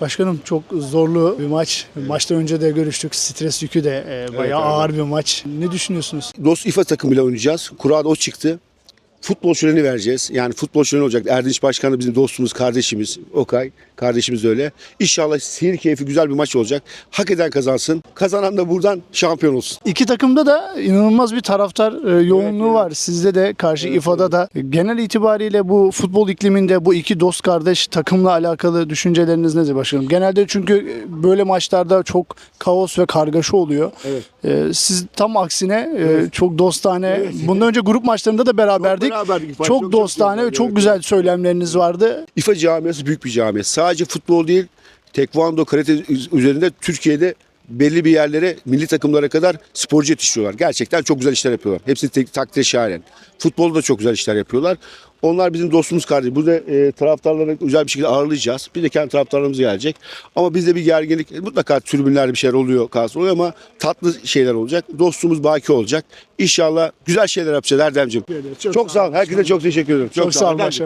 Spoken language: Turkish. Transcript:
Başkanım çok zorlu bir maç. Maçtan önce de görüştük. Stres yükü de e, bayağı evet. ağır bir maç. Ne düşünüyorsunuz? Dost İFA takımıyla oynayacağız. Kurada o çıktı. Futbol şöleni vereceğiz. Yani futbol şöleni olacak. Erdinç Başkan da bizim dostumuz, kardeşimiz. Okay, kardeşimiz de öyle. İnşallah seyir keyfi güzel bir maç olacak. Hak eden kazansın. Kazanan da buradan şampiyon olsun. İki takımda da inanılmaz bir taraftar e, yoğunluğu evet. var. Sizde de karşı İFA'da da. Genel itibariyle bu futbol ikliminde bu iki dost kardeş takımla alakalı düşünceleriniz nedir başkanım? Genelde çünkü e, böyle maçlarda çok kaos ve kargaşa oluyor. Evet. E, siz tam aksine e, çok dostane. Bundan önce grup maçlarında da beraberdik. beraberdik. İFA. Çok, Çok- çok dostane güzel, çok evet. güzel söylemleriniz vardı. İFA camiası büyük bir cami. Sadece futbol değil, tekvando, karate üzerinde Türkiye'de belli bir yerlere, milli takımlara kadar sporcu yetiştiriyorlar. Gerçekten çok güzel işler yapıyorlar. Hepsi tek, takdir şahiren. Futbolda da çok güzel işler yapıyorlar. Onlar bizim dostumuz kardeş. Burada e, taraftarları güzel bir şekilde ağırlayacağız. Bir de kendi taraftarlarımız gelecek. Ama bizde bir gerginlik, mutlaka tribünlerde bir şeyler oluyor, kalsın oluyor ama tatlı şeyler olacak. Dostumuz baki olacak. İnşallah güzel şeyler yapacağız Erdemciğim. Çok Çok, sağ sağ ol. Herkese çok teşekkür ederim. Çok sağ olun Erdemciğim. başkanım.